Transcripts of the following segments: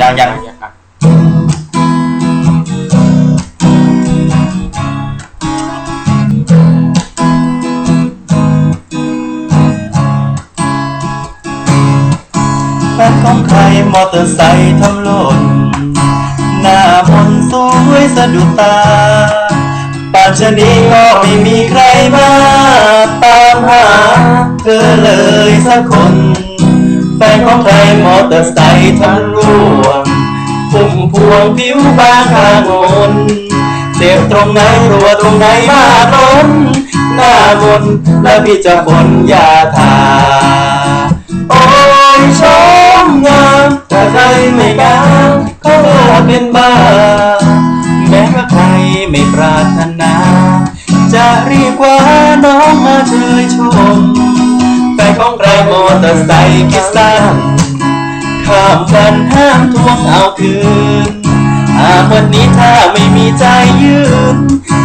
ยังยังแฟนของใครมอเตอร์ไซค์ทำหล่นหน้ามนสวยสะดุดตาป่านชนี้ก็ไม่มีใครมา ตามหาเธอเลยสักคน แฟนของใครมอเตอร์ไซค์ทำร่วงพุ่มพวงผิวบางข้างบนเจ็บตรงไหนรัวตรงไหนมาล้นหน้ามนแล้วพี่จะบนยาทา โอ้ยชมงามแต่ใครไม่งามก็เป็นบ้า แม้ว่าใครไม่ปรารถนา จะรีบกว่าน้องมาเชยชม ของใครมอเตอร์ไซค์คิดสั้นข้ามวันห้ามทวงเอาคืนหากวันนี้ถ้าไม่มีใจยืน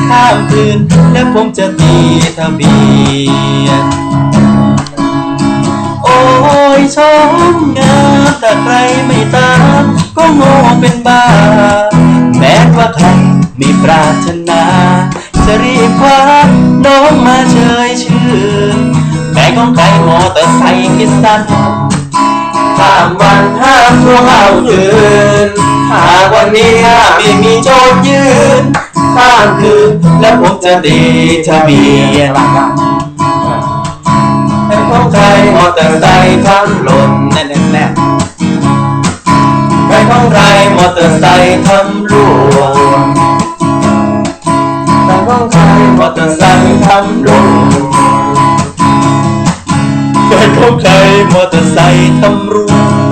ข้ามคืนแล้วผมจะตีทะเบียน โอ้ยชมงามถ้าใครไม่ตาม ก็โง่เป็นบ้า แม้ว่าใครไม่ปรารถนา จะรีบคว้า ของใครมอเตอร์ไซค์คิดสั้นข้ามวันห้ามทวงเอาคืนหากวันนี้ถ้าไม่มีโจทย์ยืนข้ามคืนแล้วผมจะตีทะเบียนเป็นของใครมอเตอร์ไซค์ทำหล่นแน่แน่แน่เป็นของใครมอเตอร์ไซค์ทำร่วงเป็นของใครมอเตอร์ไซค์ทำหล่นเป็นของ ใครมอเตอร์ไซค์ทำรู้